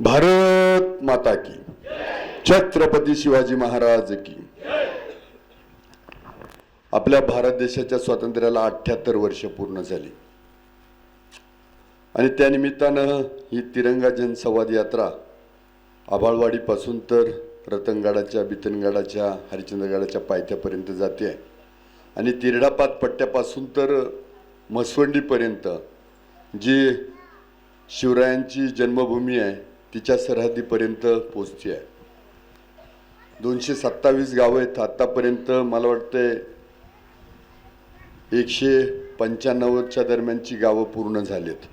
भारत माता की। छत्रपती शिवाजी महाराज की। आपल्या भारत देशाच्या स्वातंत्र्याला अठ्याहत्तर वर्ष पूर्ण झाली. आणि त्यानिमित्तानं ही तिरंगा जनसंवाद यात्रा आबाळवाडीपासून तर रतनगडाच्या बितनगडाच्या हरिश्चंद्रगडाच्या पायथ्यापर्यंत जाते. आहे आणि तिरडापात पट्ट्यापासून तर म्हसवंडीपर्यंत जी शिवरायांची जन्मभूमी आहे तिच्या सरहद्दीपर्यंत पोचते आहे. दोनशे सत्तावीस गावं आहेत. आत्तापर्यंत मला वाटते एकशे पंच्याण्णवच्या दरम्यानची गावं पूर्ण झालीत.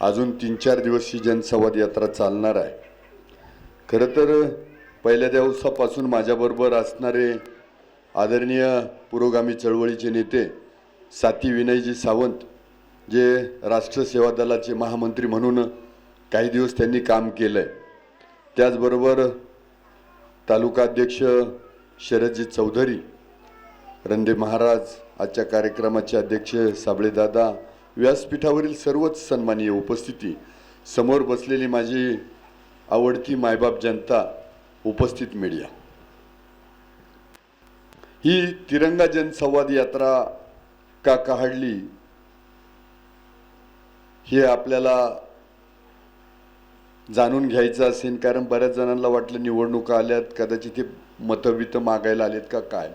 अजून तीन चार दिवस ही जनसंवाद यात्रा चालणार आहे. खरं तर पहिल्या दिवसापासून माझ्याबरोबर असणारे आदरणीय पुरोगामी चळवळीचे नेते साती विनयजी सावंत जे राष्ट्र सेवा दलाचे महामंत्री म्हणून काही दिवस त्यांनी काम केलं आहे त्याचबरोबर तालुका अध्यक्ष शरदजी चौधरी रंदे महाराज आजच्या कार्यक्रमाचे अध्यक्ष साबळेदादा व्यासपीठावरील सर्वच सन्माननीय उपस्थिती समोर बसलेली माझी आवडती मायबाप जनता उपस्थित मीडिया. ही तिरंगा जनसंवाद यात्रा का काढली हे आपल्याला जाणून घ्यायचं असेल कारण बऱ्याच जणांना वाटलं निवडणुका आल्यात कदाचित ते मतं मागायला आलेत का काय?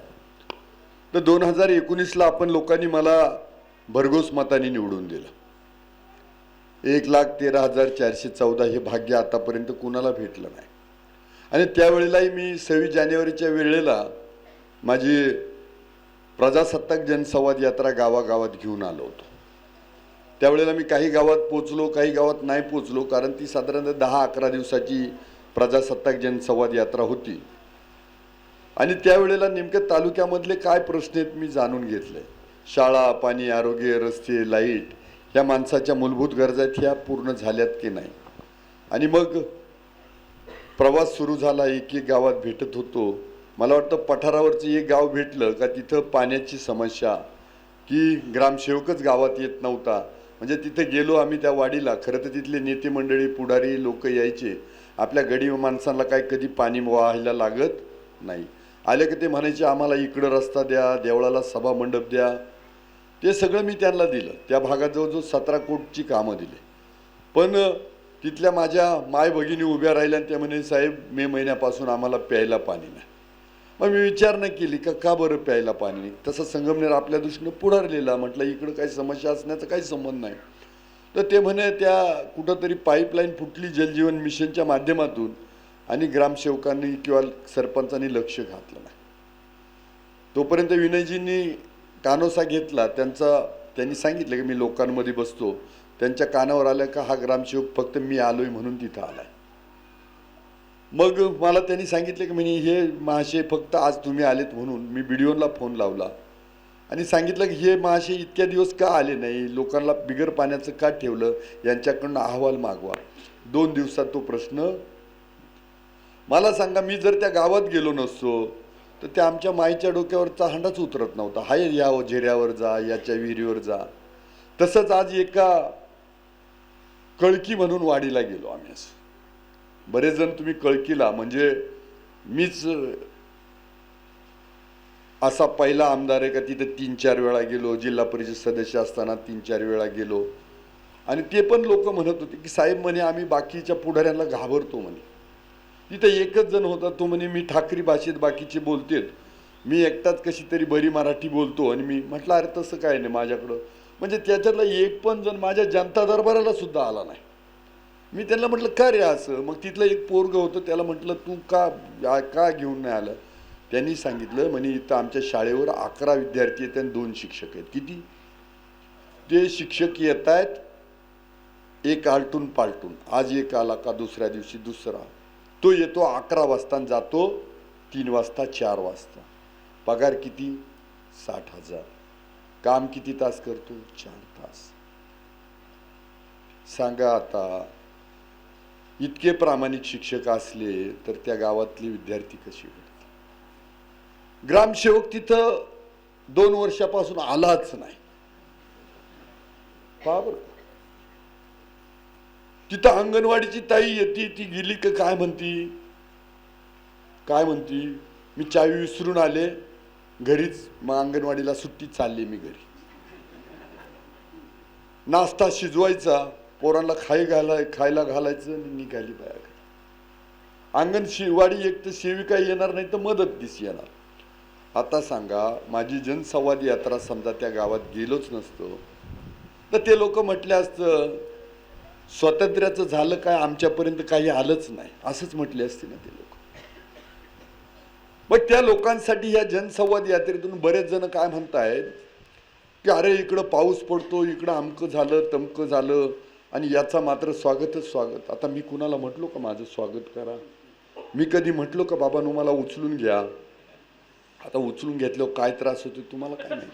तर दोन हजार एकोणीसला आपण लोकांनी मला भरघोस मताने निवडून दिलं. एक लाख तेरा हजार चारशे चौदा हे भाग्य आतापर्यंत कुणाला भेटलं नाही. आणि त्यावेळेलाही मी सव्वीस जानेवारीच्या वेळेला माझी प्रजासत्ताक जनसंवाद यात्रा गावागावात घेऊन आलो होतो. त्यावेळेला मी काही गावात पोचलो काही गावात नाही पोचलो कारण ती साधारणतः दहा अकरा दिवसाची प्रजासत्ताक जनसंवाद यात्रा होती. आणि त्यावेळेला नेमक्या तालुक्यामधले काय प्रश्न आहेत मी जाणून घेतले. शाळा पाणी आरोग्य रस्ते लाइट ह्या माणसाच्या मूलभूत गरजा आहेत ह्या पूर्ण झाल्यात की नाही? आणि मग प्रवास सुरू झाला एक एक गावात भेटत होतो. मला वाटतं पठारावरचं एक गाव भेटलं का तिथं पाण्याची समस्या की ग्रामसेवकच गावात येत नव्हता. म्हणजे तिथे गेलो आम्ही त्या वाडीला. खरं तर तिथले नेते मंडळी पुढारी लोक यायचे. आपल्या गडी माणसांना काय कधी पाणी व्हायला लागत नाही. आले की ते म्हणायचे आम्हाला इकडं रस्ता द्या देवळाला सभा मंडप द्या. ते सगळं मी त्यांना दिलं. त्या भागात जवळजवळ सतरा कोटची कामं दिली. पण तिथल्या माझ्या माय भगिनी उभ्या राहिल्या आणि त्या म्हणे साहेब मे महिन्यापासून आम्हाला प्यायला पाणी नाही. मग मी विचार नाही केली का का बरं प्यायला पाणी? नाही तसं संगमनेर आपल्या दृष्टीनं पुढारलेला म्हटलं इकडं काही समस्या असण्याचा काही संबंध नाही. तर ते म्हणे त्या कुठंतरी पाईपलाईन फुटली जलजीवन मिशनच्या माध्यमातून आणि ग्रामसेवकांनी किंवा सरपंचांनी लक्ष घातलं नाही. तोपर्यंत विनयजींनी कानोसा घेतला. त्यांचा त्यांनी सांगितलं की मी लोकांमध्ये बसतो. त्यांच्या कानावर आलं का हा ग्रामसेवक फक्त मी आलोय म्हणून तिथं आलाय. मग मला त्यांनी सांगितलं की म्हणे हे महाशय फक्त आज तुम्ही आलेत म्हणून मी बिडिओनला फोन लावला. आणि सांगितलं की हे महाशय इतक्या दिवस का आले नाही? लोकांना बिगर पाण्याचं का ठेवलं? यांच्याकडनं अहवाल मागवा. दोन दिवसात तो प्रश्न. मला सांगा मी जर त्या गावात गेलो नसतो तर त्या आमच्या माईच्या डोक्यावरचा हांडाच उतरत नव्हता. हाय या झेऱ्यावर जा याच्या विहिरीवर जा. तसंच आज एका कळकी म्हणून वाडीला गेलो आम्ही असं. बरेच जण तुम्ही कळकीला म्हणजे मीच असा पहिला आमदार आहे का तिथे तीन चार वेळा गेलो जिल्हा परिषद सदस्य असताना तीन चार वेळा गेलो. आणि ते पण लोक म्हणत होते की साहेब म्हणे आम्ही बाकीच्या पुढाऱ्यांना घाबरतो म्हणे. तिथे एकच जण होता तो म्हणे मी ठाकरी भाषेत बाकीचे बोलतेत. मी एकटाच कशी तरी बरी मराठी बोलतो. आणि मी म्हटलं अरे तसं काय नाही माझ्याकडं. म्हणजे त्याच्यातला एक पण जण माझ्या जनता दरबाराला सुद्धा आला नाही. मी त्यांना म्हटलं का रे असं. मग तिथलं एक पोरग होतं त्याला म्हटलं तू का का घेऊन नाही आलं? त्यांनी सांगितलं म्हणे इथं आमच्या शाळेवर अकरा विद्यार्थी आहेत आणि दोन शिक्षक आहेत. किती? ते शिक्षक येत आहेत एक आलटून पालटून. आज एक आला का दुसऱ्या दिवशी दुसरा. तो येतो अकरा वाजता आणि जातो तीन वाजता चार वाजता. पगार किती? साठ हजार. काम किती तास करतो? चार तास. सांगा आता इतके प्रामाणिक शिक्षक असले तर त्या गावातले विद्यार्थी कसे होते? ग्रामसेवक तिथं दोन वर्षापासून आलाच नाही. पहा बर. तिथं अंगणवाडीची ताई येते ती गेली का काय म्हणती? काय म्हणती? मी चावी विसरून आले. घरीच मग अंगणवाडीला सुट्टी चालली मी घरी. नाश्ता शिजवायचा. पोरांना खाई घालाय खायला घालायचं आणि निघाली बाया अंगण शिवाडी एक तर सेविका येणार नाही तर मदत दिस येणार. आता सांगा माझी जनसंवाद यात्रा समजा त्या गावात गेलोच नसतो तर ते लोक म्हटले असतं स्वातंत्र्याचं झालं काय आमच्यापर्यंत काही आलंच नाही. असंच म्हटले असते ना ते लोक. मग त्या लोकांसाठी या जनसंवाद यात्रेतून बरेच जण काय म्हणतायत की अरे इकडं पाऊस पडतो इकडं अमकं झालं तमकं झालं आणि याचा मात्र स्वागतच स्वागत. आता मी कुणाला म्हटलो का माझं स्वागत करा? मी कधी म्हटलो का बाबा मला उचलून घ्या. आता उचलून घेतल्यावर काय त्रास होतो तुम्हाला काय नाही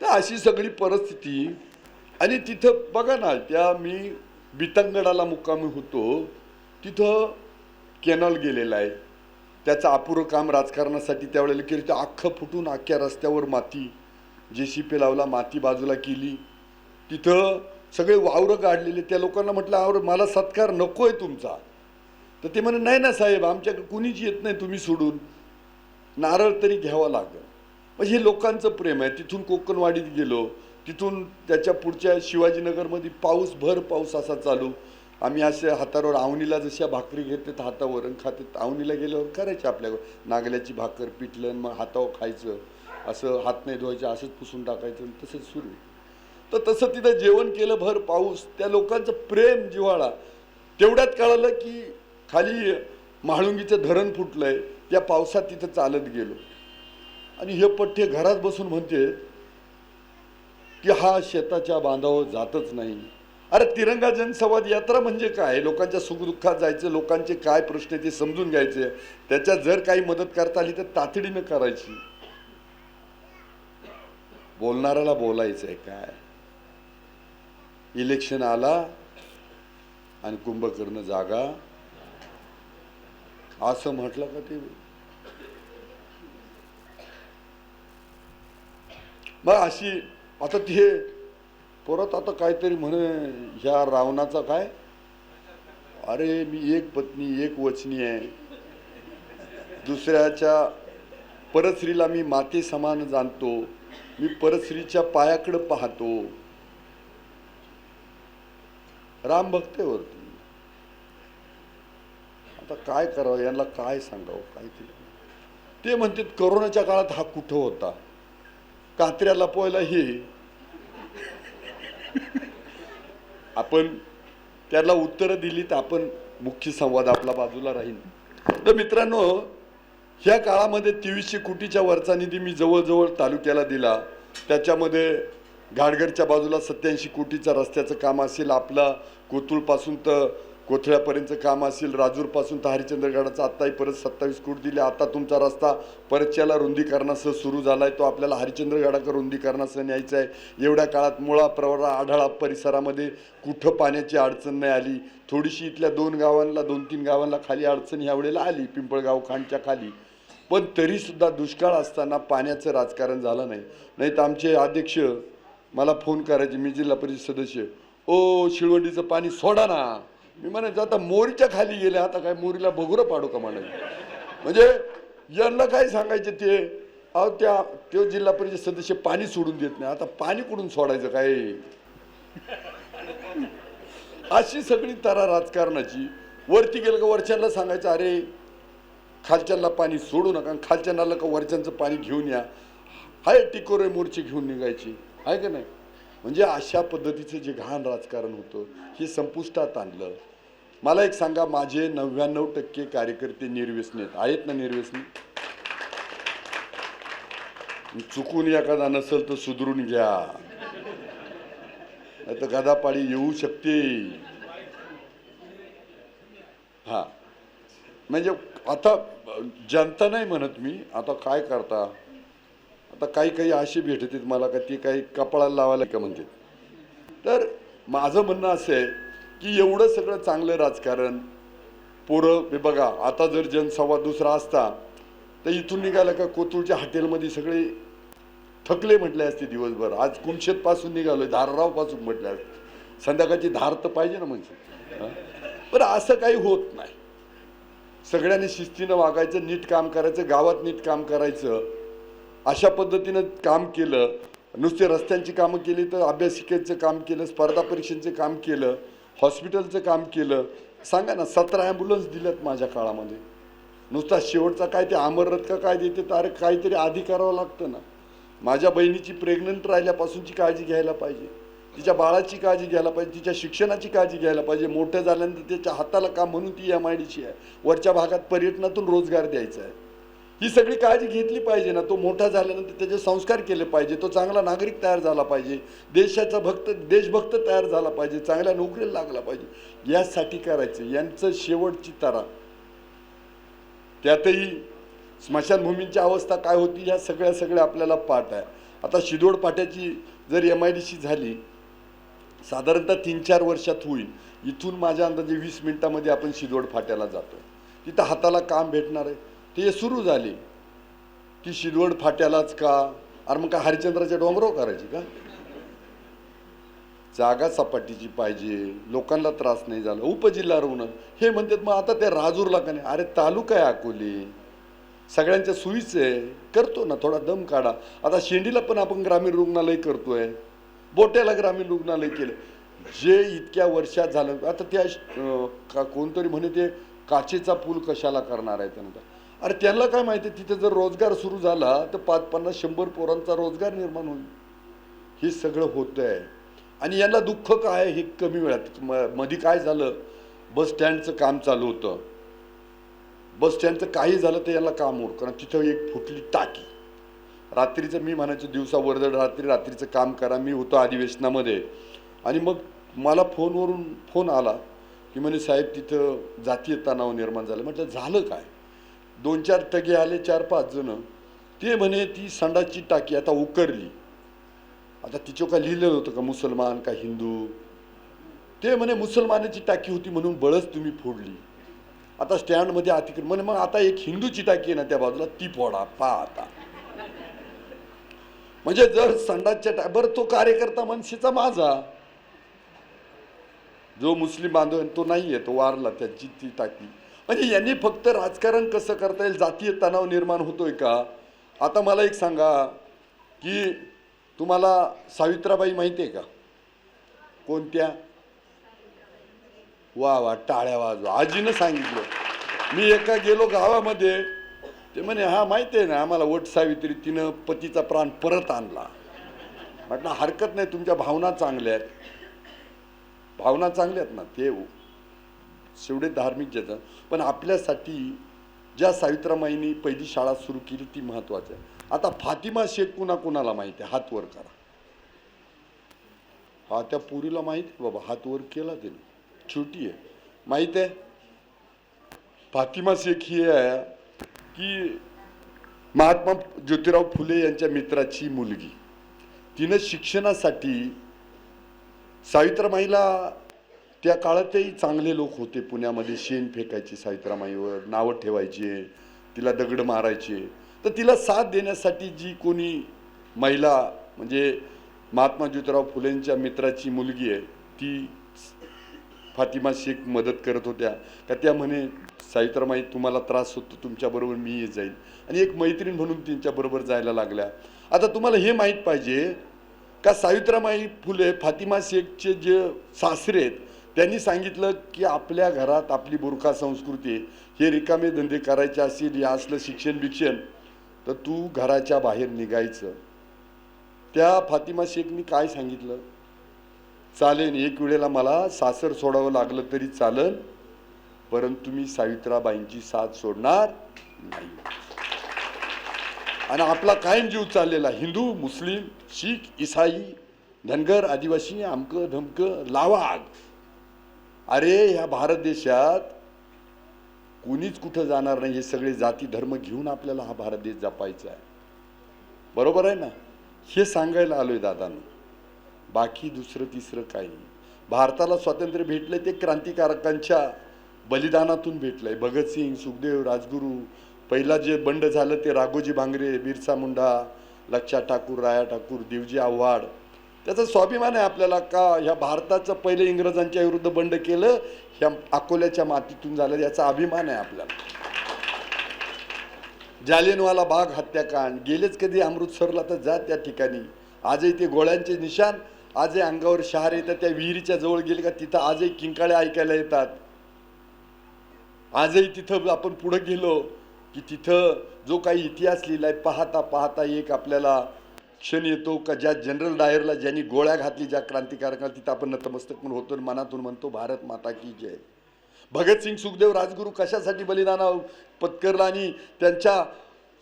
तर अशी सगळी परिस्थिती. आणि तिथं बघा ना त्या मी बितंगडाला मुक्कामी होतो. तिथं कॅनॉल गेलेला आहे. त्याचं अपुरं काम राजकारणासाठी त्यावेळेला केलं ते अख्खं फुटून अख्ख्या रस्त्यावर माती जे शिपे लावला माती बाजूला केली. तिथं सगळे वावरं काढलेले. त्या लोकांना म्हटलं आवर मला सत्कार नको आहे तुमचा. तर ते म्हणे नाही ना साहेब आमच्याकडे कुणीच येत नाही तुम्ही सोडून. नारळ तरी घ्यावा लागेल. म्हणजे हे लोकांचं प्रेम आहे. तिथून कोकणवाडीत गेलो. तिथून त्याच्या पुढच्या शिवाजीनगरमध्ये पाऊस भर पाऊस असा चालू. आम्ही असे हातावर आवणीला जशा भाकरी घेतात हातावर आणि खातात आवणीला गेल्यावर करायचे आपल्या नागल्याची भाकर पिठलं आणि मग हातावर खायचं. असं हात नाही धुवायचं असंच पुसून टाकायचं तसंच सुरू. तर तसं तिथं जेवण केलं भर पाऊस त्या लोकांचं प्रेम जिव्हाळा. तेवढ्यात कळालं की खाली म्हाळुंगीचं धरण फुटलंय त्या पावसात तिथं चालत गेलो. आणि हे पठ्ठे घरात बसून म्हणते की हा शेताच्या बांधावर जातच नाही. अरे तिरंगा जनसंवाद यात्रा म्हणजे काय? लोकांच्या सुखदुःखात जायचं लोकांचे काय प्रश्न आहे ते समजून घ्यायचे. त्याच्यात जर काही मदत करता आली तर तातडीनं करायची. बोलणाऱ्याला बोलायचं आहे काय? इलेक्शन आला आणि कुंभकर्ण जागा. असं म्हटलं का ते? मग अशी आता ते परत आता काहीतरी म्हणे ह्या रावणाचा काय? अरे मी एक पत्नी एक वचनी आहे. दुसऱ्याच्या परस्त्रीला मी माते समान जाणतो. मी परस्त्रीच्या पायाकडं पाहतो. राम भक्तेवर आता काय करावं यांना काय सांगावं काय ते ते म्हणतात करोनाच्या काळात हा कुठं होता? कात्र्याला पोहायला हे आपण त्याला उत्तरं दिली तर आपण मुख्य संवाद आपला बाजूला राहील तर मित्रांनो ह्या काळामध्ये तेवीसशे कोटीच्या वरचा निधी मी जवळजवळ तालुक्याला दिला. त्याच्यामध्ये घाटघरच्या बाजूला सत्याऐंशी कोटीचा रस्त्याचं काम असेल आपला कोतुळपासून तर कोथळ्यापर्यंतचं काम असेल राजूरपासून तर हरिश्चंद्रगडाचा आत्ताही परत सत्तावीस कोट दिले. आता तुमचा रस्ता परतच्याला रुंदीकरणासह सुरू झाला आहे तो आपल्याला हरिश्चंद्रगडाकडे रुंदीकरणासह न्यायचा आहे. एवढ्या काळात मुळा प्रवरा आढळा परिसरामध्ये कुठं पाण्याची अडचण नाही आली. थोडीशी इथल्या दोन गावांना दोन तीन गावांना खाली अडचण ह्या वेळेला आली पिंपळगाव खांडच्या खाली. पण तरीसुद्धा दुष्काळ असताना पाण्याचं राजकारण झालं नाही. नाही तर आमचे अध्यक्ष मला फोन करायचे मी जिल्हा परिषद सदस्य ओ शिळवंडीचं पाणी सोडा ना. मी म्हणायचं आता मोरीच्या खाली गेले आता काय मोरीला बघुरं पाडू का म्हणायचं म्हणजे यांना काय सांगायचे ते? अहो त्या तो जिल्हा परिषद सदस्य पाणी सोडून देत नाही. आता पाणी कुठून सोडायचं काय? अशी सगळी तरा राजकारणाची वरती गेलं का वरच्यांना सांगायचं अरे खालच्यांना पाणी सोडू नका खालच्यांना का वरच्यांचं पाणी घेऊन या. हाय टिकोरे मोर्चे घेऊन निघायची. आहे का नाही? म्हणजे अशा पद्धतीचं जे घाण राजकारण होतं हे संपुष्टात आणलं. मला एक सांगा माझे नव्याण्णव टक्के कार्यकर्ते निर्व्यसनी आहेत. आहेत ना निर्व्यसनी चुकून एखादा नसेल तर सुधरून घ्या. नाही तर गदापाळी येऊ शकते. हा. म्हणजे आता जनता नाही म्हणत मी आता काय करता? आता काही काही अशी भेटतात मला का ती काही कपाळाला लावायला का म्हणते? तर माझं म्हणणं असं आहे की एवढं सगळं चांगलं राजकारण पोरं बघा आता जर जनसंवाद दुसरा असता तर इथून निघाला का कोतुळच्या हॉटेलमध्ये सगळे थकले म्हटले असते दिवसभर. आज कुंशेतपासून निघालो निघालोय धारराव म्हटले असते. संध्याकाळची धार तर पाहिजे ना म्हणजे पण असं काही होत नाही. सगळ्यांनी शिस्तीनं वागायचं नीट काम करायचं गावात नीट काम करायचं. अशा पद्धतीनं काम केलं. नुसते रस्त्यांची कामं केली तर अभ्यासिकेचं काम केलं स्पर्धा परीक्षेचं काम केलं हॉस्पिटलचं काम केलं. सांगा ना सतरा ॲम्ब्युलन्स दिल्यात माझ्या काळामध्ये. नुसता शेवटचा काय ते अमररथ का काय देते तर अरे काहीतरी आधी करावं लागतं ना. माझ्या बहिणीची प्रेग्नंट राहिल्यापासूनची काळजी घ्यायला पाहिजे. तिच्या बाळाची काळजी घ्यायला पाहिजे तिच्या शिक्षणाची काळजी घ्यायला पाहिजे. मोठं झाल्यानंतर त्याच्या हाताला काम म्हणून ती एम आय डीची आहे. वरच्या भागात पर्यटनातून रोजगार द्यायचा आहे. ही सगळी काळजी घेतली पाहिजे ना. तो मोठा झाल्यानंतर त्याचे संस्कार केले पाहिजे. तो चांगला नागरिक तयार झाला पाहिजे. देशाचा भक्त देशभक्त तयार झाला पाहिजे. चांगल्या नोकरीला लागला पाहिजे. यासाठी करायचं. यांचं शेवटची तारा. त्यातही स्मशानभूमींची अवस्था काय होती ह्या सगळ्या सगळ्या आपल्याला पाठ आहे. आता शिदोड पाट्याची जर एम आय डी सी झाली साधारणतः तीन चार वर्षात होईल. इथून माझ्या अंदाजे वीस मिनिटामध्ये आपण शिदोड फाट्याला जातो तिथं हाताला काम भेटणार आहे. ते सुरू झाले. की शिदवड फाट्यालाच का? अरे मग का हरिचंद्राच्या डोंगरावर करायची का? जागा सपाटीची पाहिजे लोकांना त्रास नाही झाला उपजिल्हा रुग्ण. हे म्हणतात मग आता ते राजूरला का नाही? अरे तालुका आहे अकोले. सगळ्यांच्या सोयीचं आहे. करतो ना थोडा दम काढा. आता शेंडीला पण आपण ग्रामीण रुग्णालय करतोय. बोट्याला ग्रामीण रुग्णालय केलं जे इतक्या वर्षात झालं आता त्या का कोणतरी म्हणे ते काचेचा पूल कशाला करणार आहे? त्यानंतर अरे त्यांना काय माहिती तिथे जर रोजगार सुरू झाला तर पाच पन्नास शंभर पोरांचा रोजगार निर्माण होईल. हे सगळं होतं आहे आणि यांना दुःख काय हे कमी वेळात. म मध्ये काय झालं? बस स्टँडचं काम चालू होतं. बस स्टँडचं काही झालं तर याला काम होत कारण तिथं एक फुटली टाकी. रात्रीचं मी म्हणायचं दिवसा वर्दळ रात्री रात्रीचं काम करा. मी होतो अधिवेशनामध्ये. आणि मग मला फोनवरून फोन आला की म्हणे साहेब तिथं जातीय तणाव निर्माण झालं. म्हटलं झालं काय? दोन चार टगे आले चार पाच जण. ते म्हणे ती संडाची टाकी आता उकरली. आता तिच्या काय लिहिलेलं होतं का मुसलमान का हिंदू? ते म्हणे मुसलमानाची टाकी होती म्हणून बळच तुम्ही फोडली. आता स्टँडमध्ये अतिक्रमण म्हणे मग आता एक हिंदूची टाकी आहे ना त्या बाजूला ती फोडा पा आता. म्हणजे जर संडासच्या टा बरं तो कार्यकर्ता मनसेचा माझा. जो मुस्लिम बांधव तो नाही आहे तो वारला त्याची ती टाकी. म्हणजे यांनी फक्त राजकारण कसं करता येईल? जातीय तणाव निर्माण होतोय का? आता मला एक सांगा की तुम्हाला सावित्राबाई माहिती आहे का? कोणत्या? वा वा टाळ्या वाजवा. आजीनं सांगितलं. मी एका गेलो गावामध्ये. ते म्हणे हा माहिती आहे ना आम्हाला वट सावित्री तिनं पतीचा प्राण परत आणला. म्हटलं हरकत नाही तुमच्या भावना चांगल्या आहेत. भावना चांगल्या आहेत ना ते हो. शेवटे धार्मिक ज्याचं पण आपल्यासाठी ज्या सावित्रामाईंनी पहिली शाळा सुरू केली ती महत्वाची आहे. आता फातिमा शेख कुणा कुणाला माहिती आहे? हात वर करा. हा त्या पुरीला माहीत आहे? बाबा हात वर केला त्याने छोटी आहे. माहीत आहे? फातिमा शेख ही आहे की महात्मा ज्योतिराव फुले यांच्या मित्राची मुलगी. तिनं शिक्षणासाठी सावित्रमाईला त्या काळातही चांगले लोक होते पुण्यामध्ये. शेण फेकायचे सावित्रामाईवर नावं ठेवायचे तिला दगड मारायचे. तर तिला साथ देण्यासाठी जी कोणी महिला म्हणजे महात्मा ज्योतिराव फुलेंच्या मित्राची मुलगी आहे ती फातिमा शेख मदत करत होत्या. का त्या म्हणे सावित्रामाई तुम्हाला त्रास होतो तुमच्याबरोबर मी येत जाईल आणि एक मैत्रीण म्हणून त्यांच्याबरोबर जायला लागल्या. आता तुम्हाला हे माहीत पाहिजे का सावित्रामाई फुले फातिमा शेखचे जे सासरे आहेत त्यांनी सांगितलं की आपल्या घरात आपली बुरखा संस्कृती हे रिकामे धंदे करायचे असतील या असलं शिक्षण बिक्षण तर तू घराच्या बाहेर निघायचं. त्या फातिमा शेखनी काय सांगितलं? चालेल एक वेळेला मला सासर सोडावं लागलं तरी चालेल परंतु मी सावित्राबाईंची साथ सोडणार नाही. आणि आपला कायम जीव चाललेला हिंदू मुस्लिम शीख इसाई धनगर आदिवासी आमकं धमकं लावा आग अरे ह्या भारत देशात कुणीच कुठं जाणार नाही हे सगळे जाती धर्म घेऊन आपल्याला हा भारत देश जपायचा आहे. बरोबर आहे ना? हे सांगायला आलोय दादानं. बाकी दुसरं तिसरं काही नाही. भारताला स्वातंत्र्य भेटलंय ते क्रांतिकारकांच्या बलिदानातून भेटलंय. भगतसिंग सुखदेव राजगुरू पहिला जे बंड झालं ते राघोजी भांगरे बिरसा मुंडा लक्षा ठाकूर राया ठाकूर देवजी आव्हाड त्याचा स्वाभिमान आहे आपल्याला का ह्या भारताचं पहिले इंग्रजांच्या विरुद्ध बंड केलं ह्या अकोल्याच्या मातीतून झालं याचा अभिमान आहे आपल्याला. जालियनवाला बाग हत्याकांड गेलेच कधी अमृतसरला तर जा त्या ठिकाणी. आजही ते गोळ्यांचे निशान आजही अंगावर शहार येतात त्या विहिरीच्या जवळ गेले का तिथं आजही किंकाळे ऐकायला येतात. आजही तिथं आपण पुढं गेलो की तिथं जो काही इतिहास लिहिलाय पाहता पाहता एक आपल्याला क्षण येतो का ज्या जनरल डायरला ज्यांनी गोळ्या घातली ज्या क्रांतिकारकाला तिथं आपण नतमस्तक म्हणून होतो आणि मनातून म्हणतो भारत माता की जय. भगतसिंग सुखदेव राजगुरू कशासाठी बलिदान पत्करला आणि त्यांच्या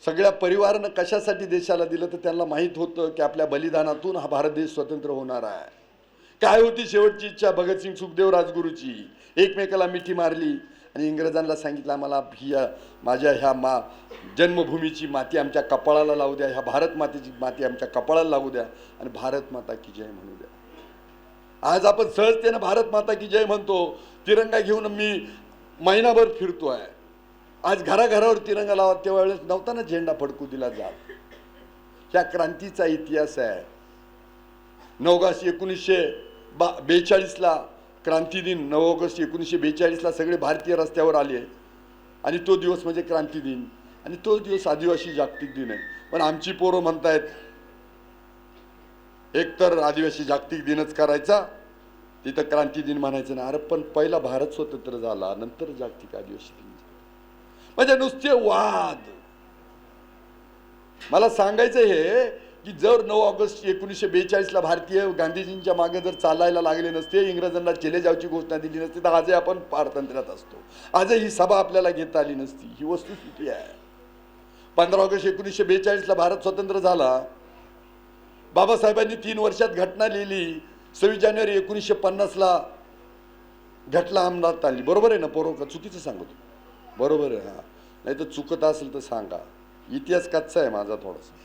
सगळ्या परिवारानं कशासाठी देशाला दिलं तर त्यांना माहीत होतं की आपल्या बलिदानातून हा भारत देश स्वतंत्र होणार आहे. काय होती शेवटची इच्छा भगतसिंग सुखदेव राजगुरूची? एकमेकाला मिठी मारली आणि इंग्रजांना सांगितलं आम्हाला ही माझ्या ह्या मा जन्मभूमीची माती आमच्या कपाळाला लावू द्या ह्या भारत मातेची माती आमच्या कपाळाला लागू द्या आणि भारत माता की जय म्हणू द्या. आज आपण सहजतेनं भारत माता की जय म्हणतो तिरंगा घेऊन मी महिनाभर फिरतो आहे आज घराघरावर तिरंगा लावा तेव्हा नव्हताना झेंडा फडकू दिला जात. ह्या क्रांतीचा इतिहास आहे. नऊ ऑगस्ट एकोणीसशे बा बेचाळीसला क्रांती दिन नऊ ऑगस्ट एकोणीसशे बेचाळीसला सगळे भारतीय रस्त्यावर आले. आणि तो दिवस म्हणजे क्रांती दिन. आणि तो दिवस आदिवासी जागतिक दिन आहे. पण आमची पोरं म्हणतायत एकतर आदिवासी जागतिक दिनच करायचा तिथं क्रांती दिन म्हणायचं ना अरे पण पहिला भारत स्वतंत्र झाला नंतर जागतिक आदिवासी दिन म्हणजे नुसते वाद. मला सांगायचं हे की जर नऊ ऑगस्ट एकोणीसशे बेचाळीसला भारतीय गांधीजींच्या मागे जर चालायला लागले नसते इंग्रजांना चेले जावची घोषणा दिली नसती तर आजही आपण पारतंत्र्यात असतो. आजही ही सभा आपल्याला घेता आली नसती. ही वस्तुस्थिती आहे. पंधरा ऑगस्ट एकोणीसशे बेचाळीसला भारत स्वतंत्र झाला. बाबासाहेबांनी तीन वर्षात घटना लिहिली. सव्वीस जानेवारी एकोणीसशे पन्नासला घटना अंमलात आली बरोबर आहे ना पोरो? का चुकीचं सांगतो बरोबर आहे हां. नाही तर चुकत असेल तर सांगा. इतिहास कच्चा आहे माझा थोडासा.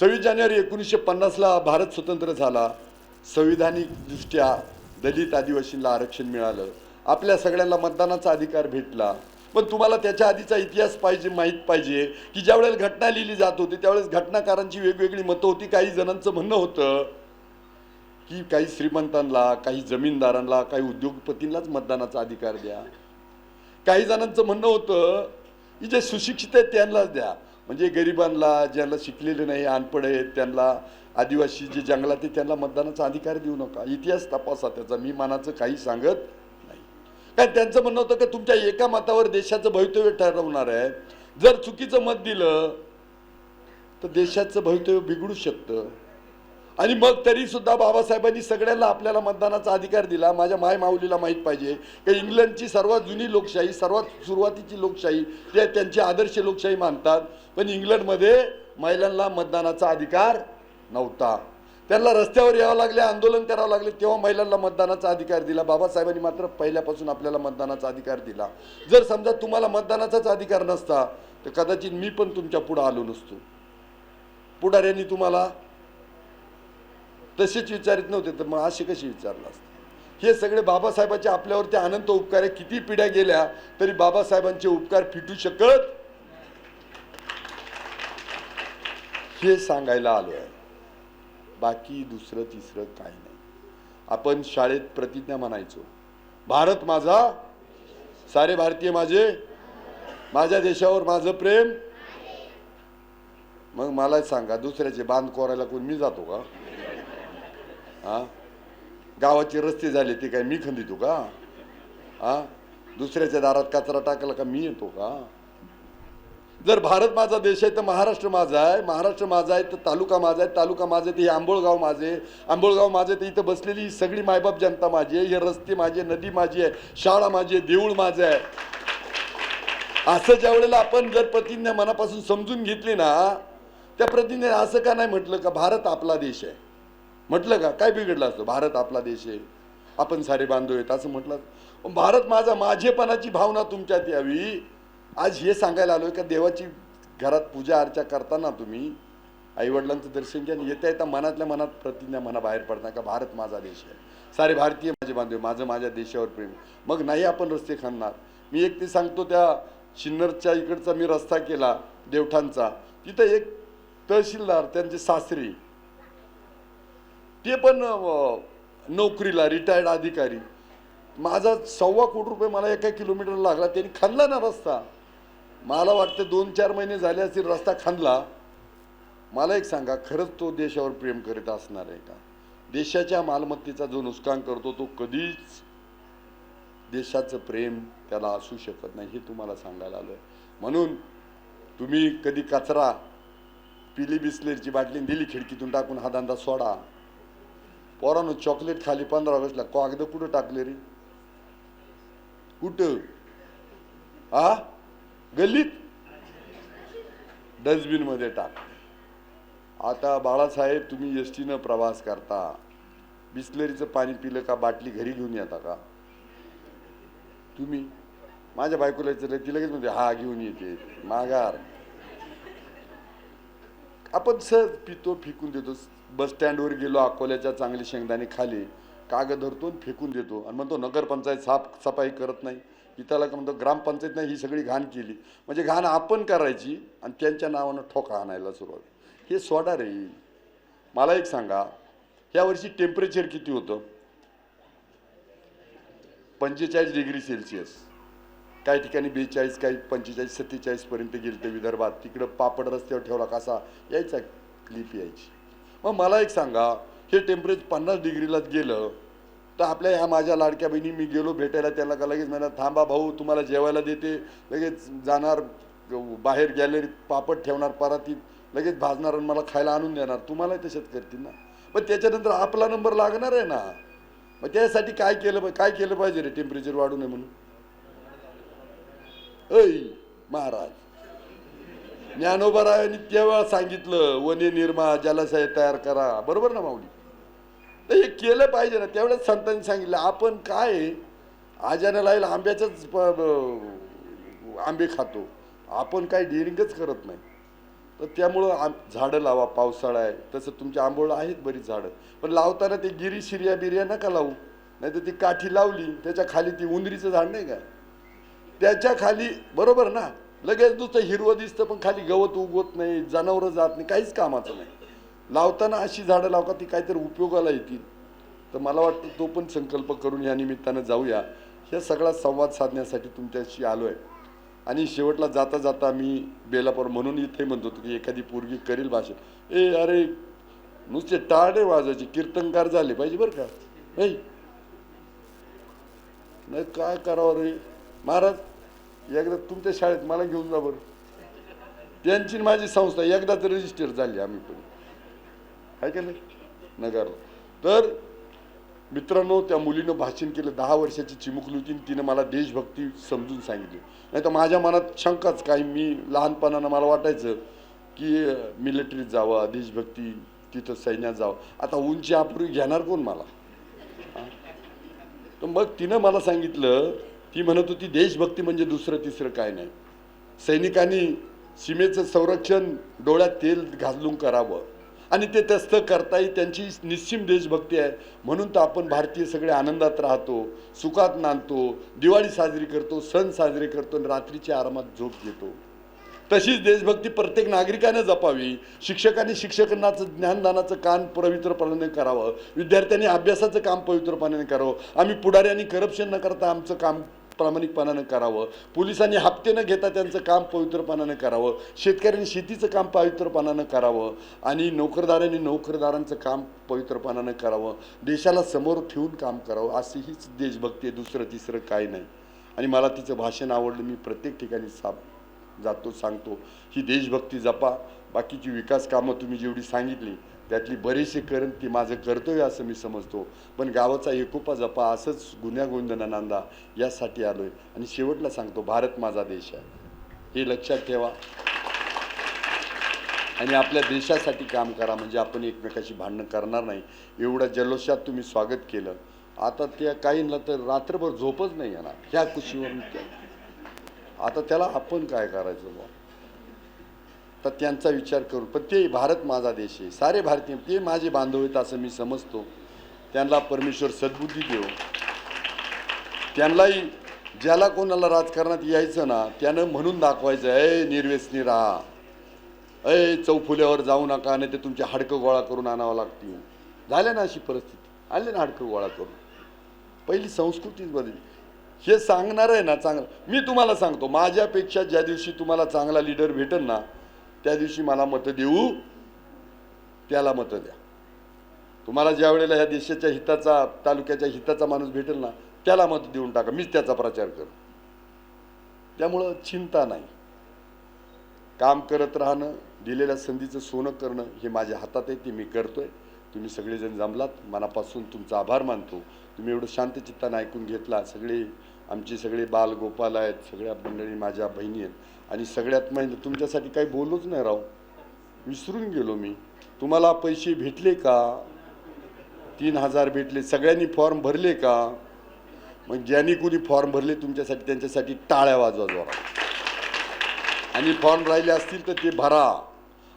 सव्वीस जानेवारी एकोणीसशे पन्नासला भारत स्वतंत्र झाला. संविधानिकदृष्ट्या दलित आदिवासींना आरक्षण मिळालं. आपल्या सगळ्यांना मतदानाचा अधिकार भेटला. पण तुम्हाला त्याच्या आधीचा इतिहास पाहिजे माहीत पाहिजे. की ज्या वेळेला घटना लिहिली जात होती त्यावेळेस घटनाकारांची वेगवेगळी मतं होती. काही जणांचं म्हणणं होतं की काही श्रीमंतांना काही जमीनदारांना काही उद्योगपतींनाच मतदानाचा अधिकार द्या. काही जणांचं म्हणणं होतं की जे सुशिक्षित आहेत त्यांनाच द्या. म्हणजे गरिबांना ज्यांना शिकलेले नाही अनपड आहेत त्यांना आदिवासी जे जंगलात आहेत त्यांना मतदानाचा अधिकार देऊ नका. इतिहास तपासा त्याचा. मी मनाचं काही सांगत कारण त्यांचं म्हणणं होतं की तुमच्या एका मतावर देशाचं भवितव्य ठरवणार आहे. जर चुकीचं मत दिलं तर देशाचं भवितव्य बिघडू शकतं. आणि मग तरी सुद्धा बाबासाहेबांनी सगळ्यांना आपल्याला मतदानाचा अधिकार दिला. माझ्या माय माऊलीला माहीत पाहिजे की इंग्लंडची सर्वात जुनी लोकशाही सर्वात सुरुवातीची लोकशाही ते त्यांची आदर्श लोकशाही मानतात. पण इंग्लंडमध्ये महिलांना मतदानाचा अधिकार नव्हता. त्यांना रस्त्यावर यावं लागले आंदोलन करावं लागले तेव्हा महिलांना मतदानाचा अधिकार दिला. बाबासाहेबांनी मात्र पहिल्यापासून आपल्याला मतदानाचा अधिकार दिला. जर समजा तुम्हाला मतदानाचाच अधिकार नसता तर कदाचित मी पण तुमच्या पुढं आलो नसतो. पुढाऱ्यांनी तुम्हाला तसेच विचारित नव्हते तर मग असे कसे विचारलं असतं? हे सगळे बाबासाहेबांचे आपल्यावरती अनंत उपकार आहे किती पिढ्या गेल्या तरी बाबासाहेबांचे उपकार फिटू शकत? हे सांगायला आलो आहे बाकी दुसरं तिसरं काही नाही. आपण शाळेत प्रतिज्ञा म्हणायचो भारत माझा सारे भारतीय माझे माझ्या देशावर माझं प्रेम. मग मला सांगा दुसऱ्याचे बांध कोरायला कोण मी जातो का? हा गावाचे रस्ते झाले ते काय मी खंदितो का? हा दुसऱ्याच्या दारात कचरा टाकला का मी येतो का? जर भारत माझा देश आहे तर महाराष्ट्र माझा आहे. महाराष्ट्र माझा आहे तर तालुका माझा आहे. तालुका माझा आहे तर हे आंबोळगाव माझे आंबोळगाव माझे तर इथं बसलेली ही सगळी मायबाप जनता माझी आहे. हे रस्ते माझे नदी माझी आहे शाळा माझी आहे देऊळ माझं आहे. असं ज्या वेळेला आपण जर प्रतिज्ञा मनापासून समजून घेतली ना त्या प्रतिज्ञेने असं का नाही म्हटलं का भारत आपला देश आहे? म्हटलं का? काय बिघडलं असतं? भारत आपला देश आहे. आपण सारे बांधव आहेत असं म्हटलं. पण भारत माझा माझेपणाची भावना तुमच्यात यावी. आज हे सांगायला आलोय का देवाची घरात पूजा अर्चा करताना तुम्ही आईवडिलांचं दर्शन घ्या आणि येता येता मनातल्या मनात प्रतिज्ञा मना बाहेर पडता का भारत माझा देश आहे. सारे भारतीय माझे बांधव माझं माझ्या देशावर प्रेम मग नाही आपण रस्ते खाणार मी एक ते सांगतो त्या शिन्नरच्या इकडचा मी रस्ता केला देवठांचा. तिथं एक तहसीलदार त्यांचे सासरे. ते पण नोकरीला रिटायर्ड अधिकारी. माझा सव्वा कोटी रुपये मला एका किलोमीटर लागला. त्यांनी खाल्ला ना रस्ता. मला वाटतं दोन चार महिने झाले असतील रस्ता खांदला. मला एक सांगा खरंच तो देशावर प्रेम करीत असणार आहे का? देशाच्या मालमत्तेचा जो नुकसान करतो तो कधीच देशाचं प्रेम त्याला असू शकत नाही हे तुम्हाला सांगायला आलोय. म्हणून तुम्ही कधी कचरा पिली बिस्लेरची बाटली दिली खिडकीतून टाकून हा धंदा सोडा. पोरानं चॉकलेट खाली पंधरा ऑगस्टला कागद कुठं टाकले रे? कुठं? आ? गल्लीत. डस्टबिनमध्ये टाक. आता बाळासाहेब तुम्ही एस टीनं प्रवास करता. बिस्लरीचं पाणी पिलं का? बाटली घरी घेऊन येता का? तुम्ही? माझ्या बायकोला विचारलं ती लगेच म्हणते हा घेऊन येते. माघार. आपण सहज पितो फेकून देतो. बस स्टँडवर गेलो अकोल्याच्या चांगली शेंगदाणे खाली. कागद धरतो फेकून देतो. आणि म्हणतो नगरपंचायत साफ सफाई करत नाही. पिताला का म्हणतो ग्रामपंचायतनं ही सगळी घाण केली. म्हणजे घाण आपण करायची आणि त्यांच्या नावानं ठोका आणायला सुरुवात. हे सोडा रे. मला एक सांगा यावर्षी टेम्परेचर किती होतं? पंचेचाळीस डिग्री सेल्सिअस. काही ठिकाणी बेचाळीस काही पंचेचाळीस सत्तेचाळीसपर्यंत गेलं ते विदर्भात. तिकडं पापड रस्त्यावर ठेवला कसा यायचा क्लिप यायची. मग मला एक सांगा हे टेम्परेचर पन्नास डिग्रीलाच गेलं तर आपल्या ह्या माझ्या लाडक्या बहिणी मी गेलो भेटायला त्याला का लगेच म्हणा थांबा भाऊ तुम्हाला जेवायला देते. लगेच जाणार बाहेर गॅलरीत पापड ठेवणार परातीत लगेच भाजणार आणि मला खायला आणून देणार. तुम्हाला तशात करतील ना. पण त्याच्यानंतर आपला नंबर लागणार आहे ना. मग त्यासाठी काय केलं काय केलं पाहिजे रे टेम्परेचर वाढू नये म्हणून? ऐ महाराज. ज्ञानोबरायांनी तेव्हा सांगितलं वने निर्मा जलाशय तयार करा. बरोबर ना माऊली? तर हे केलं पाहिजे ना. तेवढ्याच संतांनी सांगितलं. आपण काय आजाने लाईल आंब्याच्याच प- आंबे खातो. आपण काय डेअरिंगच करत नाही. तर त्यामुळं आम झाडं लावा पावसाळा आहे. तसं तुमच्या आंबोळं आहेत बरीच झाडं. पण लावताना ते गिरी शिर्या बिर्या नका लावू. नाही तर ती काठी लावली त्याच्याखाली ती उंदरीचं झाड नाही का? त्याच्याखाली बरोबर ना? लगेच नुसतं हिरवं दिसतं पण खाली गवत उगवत नाही जनावरं जात नाही काहीच कामाचं नाही. लावताना अशी झाडं लावता ती काहीतरी उपयोगाला येतील. तर मला वाटतं तो पण संकल्प करून या निमित्तानं जाऊया. हे सगळा संवाद साधण्यासाठी तुमच्याशी आलो आहे आणि शेवटला जाता जाता मी बेलापूर म्हणून इथे म्हणतो होतो की एखादी पोरगी करील भाषण. ए अरे नुसते टाळे वाजायचे कीर्तनकार झाले पाहिजे बरं का? नाही नाही काय करावं रे? महाराज एकदा तुमच्या शाळेत मला घेऊन जा बरं. त्यांची माझी संस्था एकदाच रजिस्टर झाली आम्ही पण. आहे का नाही? नगर तर मित्रांनो त्या मुलीनं भाषण केलं दहा वर्षाची चिमुकली होती तिनं मला देशभक्ती समजून सांगितली. नाही तर माझ्या मनात शंकाच काही मी लहानपणानं मला वाटायचं की मिलिटरीत जावं देशभक्ती तिथं सैन्यात जावं. आता उंची आपुरी घेणार कोण मला? तर मग तिनं मला सांगितलं ती म्हणत होती देशभक्ती म्हणजे दुसरं तिसरं काय नाही. सैनिकांनी सीमेचं संरक्षण डोळ्यात तेल घालून करावं. आणि ते तसं करताही त्यांची निश्चिम देशभक्ती आहे. म्हणून तर आपण भारतीय सगळे आनंदात राहतो सुखात नांदतो दिवाळी साजरी करतो सण साजरे करतो आणि रात्रीच्या आरामात झोप घेतो. तशीच देशभक्ती प्रत्येक नागरिकाने जपावी शिक्षकांनी शिक्षकांनाचं ज्ञानदानाचं काम पवित्रपणाने करावं विद्यार्थ्यांनी अभ्यासाचं काम पवित्रपणाने करावं. आम्ही पुढाऱ्यांनी करप्शन न करता आमचं काम प्रामाणिकपणानं करावं. पोलिसांनी हप्ते न घेता त्यांचं काम पवित्रपणानं करावं. शेतकऱ्यांनी शेतीचं काम पवित्रपणानं करावं. आणि नोकरदारांनी नोकरदारांचं काम पवित्रपणानं करावं. देशाला समोर ठेवून काम करावं. अशी हीच देशभक्ती आहे. दुसरं तिसरं काय नाही. आणि मला तिचं भाषण आवडलं. मी प्रत्येक ठिकाणी साप जातो सांगतो. ही देशभक्ती जपा. बाकीची विकास कामं तुम्ही जेवढी सांगितली त्यातली बरीचशी करण ती माझं कर्तव्य असं मी समजतो. पण गावाचा एकोपा जपा असंच गुन्ह्यागोविंदना नांदा यासाठी आलोय. आणि शेवटला सांगतो भारत माझा देश आहे. हे लक्षात ठेवा. आणि आपल्या देशासाठी काम करा. म्हणजे आपण एकमेकाशी भांडणं करणार नाही. एवढ्या जल्लोषात तुम्ही स्वागत केलं. आता त्या काहींना तर रात्रभर झोपच नाही येणार. ह्या कुशीवरून आता त्याला आपण काय करायचं बा तर त्यांचा विचार करू. पण ते भारत माझा देश आहे. सारे भारतीय ते माझे बांधव आहेत असं मी समजतो. त्यांना परमेश्वर सद्बुद्धी देव. त्यांनाही ज्याला कोणाला राजकारणात यायचं ना त्यानं म्हणून दाखवायचं ए निर्व्यसनी राहा. अय चौफुल्यावर जाऊ नका नाही ते तुमचे हाडकं गोळा करून आणावं लागतील. झाल्या ना अशी परिस्थिती. आले ना हाडकं गोळा करून. पहिली संस्कृतीच बदलली. हे सांगणार आहे ना चांगलं. मी तुम्हाला सांगतो माझ्यापेक्षा ज्या दिवशी तुम्हाला चांगला लीडर भेटेल ना त्या दिवशी मला मतं देऊ त्याला मतं द्या. तुम्हाला ज्या वेळेला ह्या देशाच्या हिताचा तालुक्याच्या हिताचा माणूस भेटेल ना त्याला मत देऊन टाका. मीच त्याचा प्रचार करू. त्यामुळं चिंता नाही. काम करत राहणं दिलेल्या संधीचं सोनं करणं हे माझ्या हातात आहे ते मी करतोय. तुम्ही सगळेजण जमलात. मनापासून तुमचा आभार मानतो. तुम्ही एवढं शांतचित्तानं ऐकून घेतला सगळे आमचे सगळे बाल गोपाल आहेत सगळ्या मंडळी माझ्या बहिणी आहेत. आणि सगळ्यात म्हणजे तुमच्यासाठी काही बोलूच नाही राव. विसरून गेलो मी. तुम्हाला पैसे भेटले का? तीन हजार भेटले. सगळ्यांनी फॉर्म भरले का? मग ज्यांनी कोणी फॉर्म भरले तुमच्यासाठी त्यांच्यासाठी टाळ्या वाजवा जोरा आणि फॉर्म राहिले असतील तर ते भरा.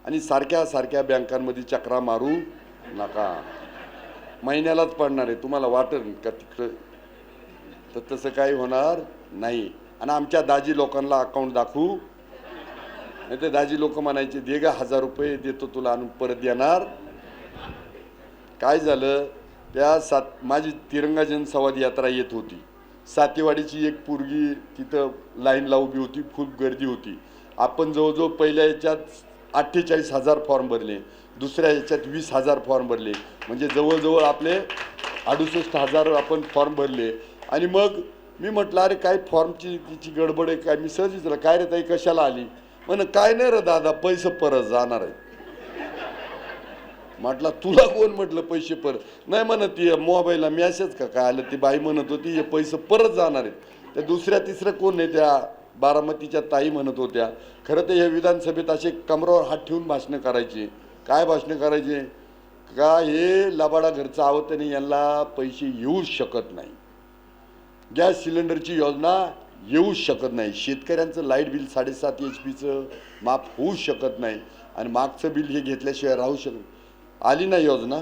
आणि सारख्या सारख्या बँकांमध्ये चक्रा मारू नका. महिन्यालाच पडणार आहे. तुम्हाला वाटेल का तिकडं? तर तसं काही होणार नाही. आणि आमच्या दाजी लोकांना अकाउंट दाखवू. नाही ते दाजी लोक म्हणायचे दे गा हजार रुपये देतो तुला आणून परत देणार. काय झालं? त्या सात माझी तिरंगा जनसंवाद यात्रा येत होती. सातेवाडीची एक पोरगी तिथं लाईनला उभी होती खूप गर्दी होती. आपण जवळजवळ पहिल्या याच्यात अठ्ठेचाळीस हजार फॉर्म भरले. दुसऱ्या याच्यात वीस हजार फॉर्म भरले. म्हणजे जवळजवळ आपले अडुसष्ट हजार आपण फॉर्म भरले. आणि मग मी म्हटलं अरे काय फॉर्मची तिची गडबड आहे काय मी सहज विचारलं काय रे ताई कशाला आली? म्हण काय नाही रे दादा पैसे परत जाणार आहे म्हटलं तुला कोण म्हटलं पैसे परत? नाही म्हणत ती मोबाईलला मॅसेज का काय आलं? ती बाई म्हणत होती हे पैसे परत जाणार आहेत. त्या दुसऱ्या तिसरं कोण नाही त्या बारामतीच्या ताई? म्हणत होत्या. खरं तर या विधानसभेत असे कमरावर हात ठेवून भाषणं करायची. काय भाषणं करायचे? का हे लबाडा घरचं आवतने यांना पैसे येऊच शकत नाही. गॅस सिलेंडरची योजना येऊ शकत नाही. शेतकऱ्यांचं लाइट बिल साडेसात एच पीचं माफ होऊ शकत नाही आणि मागचं बिल हे घेतल्याशिवाय राहू शकत आली ना योजना?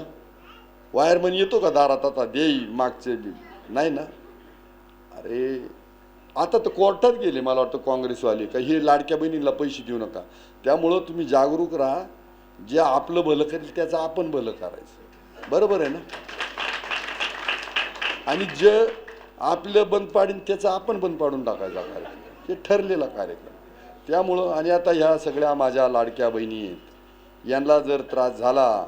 वायरमन येतो का दारात? आता देई मागचे बिल. नाही ना? अरे आता तर कोर्टात गेले मला वाटतं काँग्रेसवाले. का हे लाडक्या बहिणीला पैसे देऊ नका. त्यामुळं तुम्ही जागरूक राहा. जे आपलं भलं करेल त्याचं आपण भलं करायचं. बरोबर आहे ना? आणि जे आपलं बंद पाडीन त्याचं आपण बंद पाडून टाकायचा कार्यक्रम. हे ठरलेला कार्यक्रम. त्यामुळं आणि आता ह्या सगळ्या माझ्या लाडक्या बहिणी आहेत. यांना जर त्रास झाला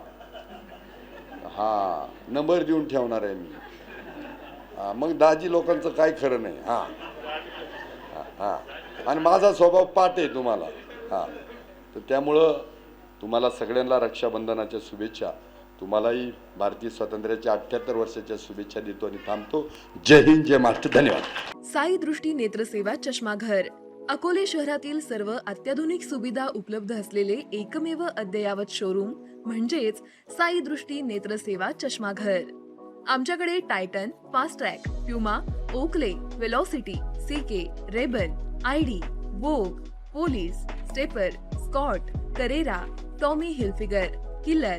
हा नंबर देऊन ठेवणार आहे मी. मग दाजी लोकांचं काय खरं नाही. हां. हा, हा. आणि माझा स्वभाव पाठ आहे तुम्हाला. हा. तर त्यामुळं तुम्हाला सगळ्यांना रक्षाबंधनाच्या शुभेच्छा. तुम्हालाही भारतीय स्वातंत्र्याच्या अठ्याहत्तर वर्षाच्या शुभेच्छा देतो आणि थांबतो. जय हिंद जय महाराष्ट्र. धन्यवाद. साई दृष्टी नेत्रसेवा चष्माघर. अकोले शहरातील सर्व अत्याधुनिक सुविधा उपलब्ध असलेले एकमेव अद्ययावत शोरूम म्हणजेच साई दृष्टी नेत्रसेवा चष्माघर. आमच्याकडे Titan Fastrack Puma Oakley Velocity C K Ray Ban ID Vogue Police Stepper Scott Carrera Tommy Hilfiger Killer